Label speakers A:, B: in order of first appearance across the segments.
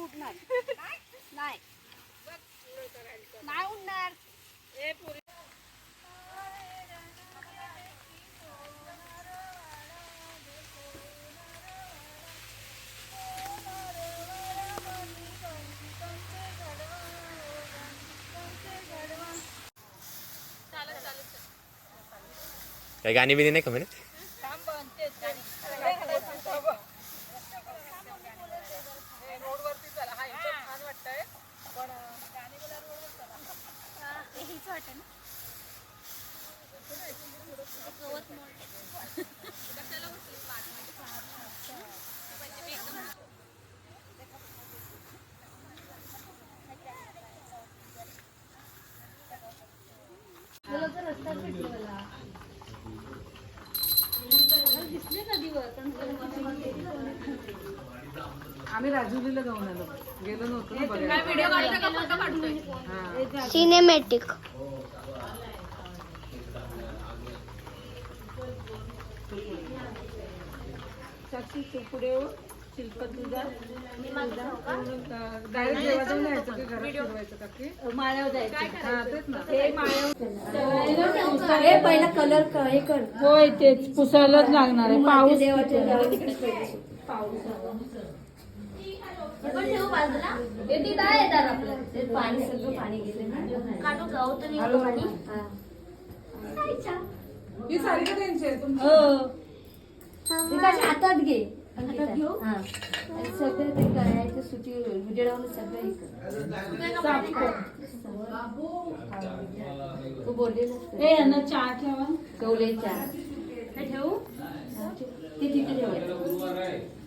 A: उठणार नाही. नाही उठणार
B: काही गाणी बिणी नाही का म्हणे
A: हेच वाटत ना.
C: आम्ही राजुलीला जाऊन आलो. गेलो नव्हतो ना बघायला. हा.
D: सिनेमॅटिक
C: साक्षी तू पुढे हो. शिल्पा तुझा. डायरेक्ट जेव्हा जाऊन यायचं की घरात फिरवायचं का की? हा तेच ना.
E: हे पहिला कलर हे कर.
C: होय तेच. पुसायलाच लागणार आहे. पाऊस
E: देवाच्या हे पण ठेवू बाजूला. हे ती काय येतात आपलं. ते पाणी सगळं पाणी गेले ना. काढू गाव तर निघतो पाणी? हा. काय छान.
C: ही साडी का त्यांची आहे तुमची.
E: ते काय हातात घे. हातात घेऊ? हा. आणि सगळं ते करायचं सुटी उजेडावून सगळं हे कर. तू बोललेलं
C: चहा ठेवा.
E: ठेवले चार हे ठेवू? ते तिथे ठेवायचं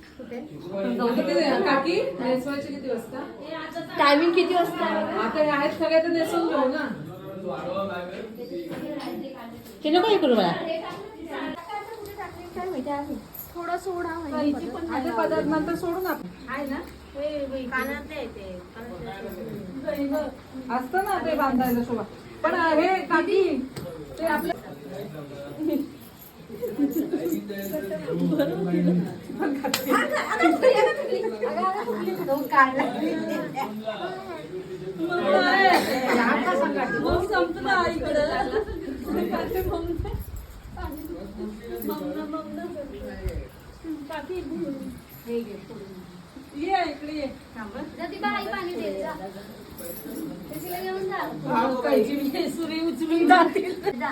C: काकी नेसवायचे किती वाजता?
E: टायमिंग किती वाजता?
C: आता हे आहेत सगळे तर नेसून घेऊ ना.
E: ते नको हे करू मला
A: थोडं सोडा
C: आता पदार्थ. नंतर सोडून आपण. आहे ना? असतं ना ते बांधायला शोभा पण हे काकी ते आपलं ये इकडे ये
A: पाणी देत जा तिला घेऊन जा
C: कैची सुरी उचलून जातील
A: जा.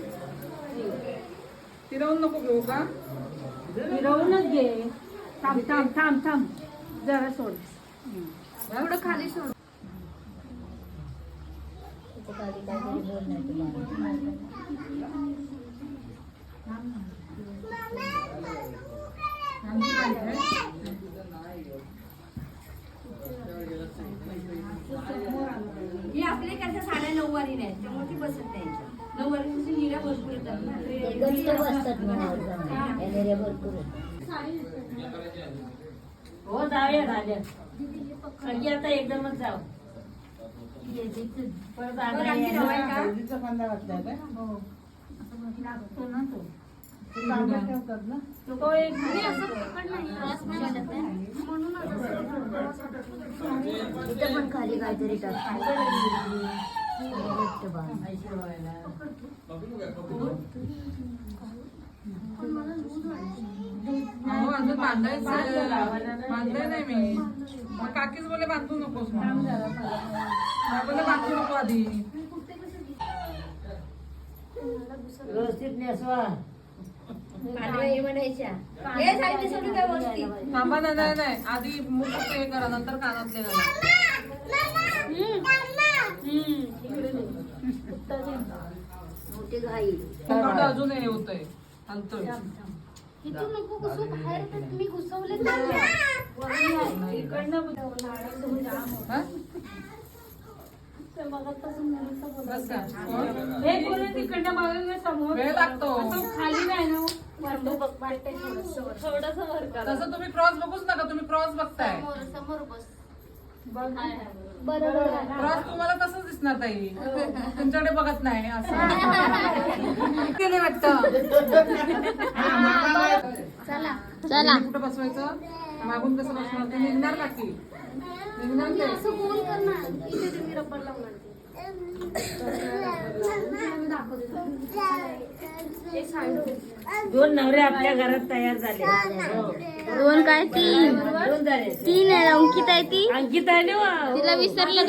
C: फिरवून नको घेऊ का
E: फिरवूनच घे थांब थांब थांब थांब जरा सोड
A: थोडं खाली सोड
E: ही आपले कशा साड्या नऊवारी नाही त्यामुळे ती बसत नाही भरपूर येतात हो. जाऊया राजा कधी आता एकदमच जाऊ. परत रवाय का? हो. असं लागतो ना तो. तो तो एक
A: मी असं पकडलं नाही, त्रास नाही वाटत आहे. म्हणूनच असं
D: इथे पण खाली काहीतरी
C: हो अजून बांधायचं बांधलंय नाही मी मग काकीच बोले बांधू नकोस बोलले बांधू नको आधी
E: व्यवस्थित नेसवा
C: थांबा नाही नाही नाही आधी हे करा नंतर कानातले घाला
D: मोठी घाई.
C: फुकट अजून हे
A: इथून नको घुसू बाहेर तर मी घुसवले तर.
B: हा? बस का? वेळ लागतो. तसं तुम्ही क्रॉस बघूच नका तुम्ही क्रॉस बघताय.
A: समोर समोर बस.
B: क्रॉस तुम्हाला तसंच दिसणार ताई. तुमच्याकडे बघत नाही असं. केले वाटतं
A: चला.
C: चला.
B: कुठं बसवायचं? मागून कसं बसणार? ते निघणार का की निघणार ते.
A: असं गोल कर ना. इथे तुम्ही रबर लावणार.
D: दोन नवरे आपल्या घरात तयार झाले.
C: दोन काय? तीन.
D: दोन झाले.
C: तीन आहे अंकिता आहे ती?
D: अंकिता आहे ना वा.
C: तिला विसरलं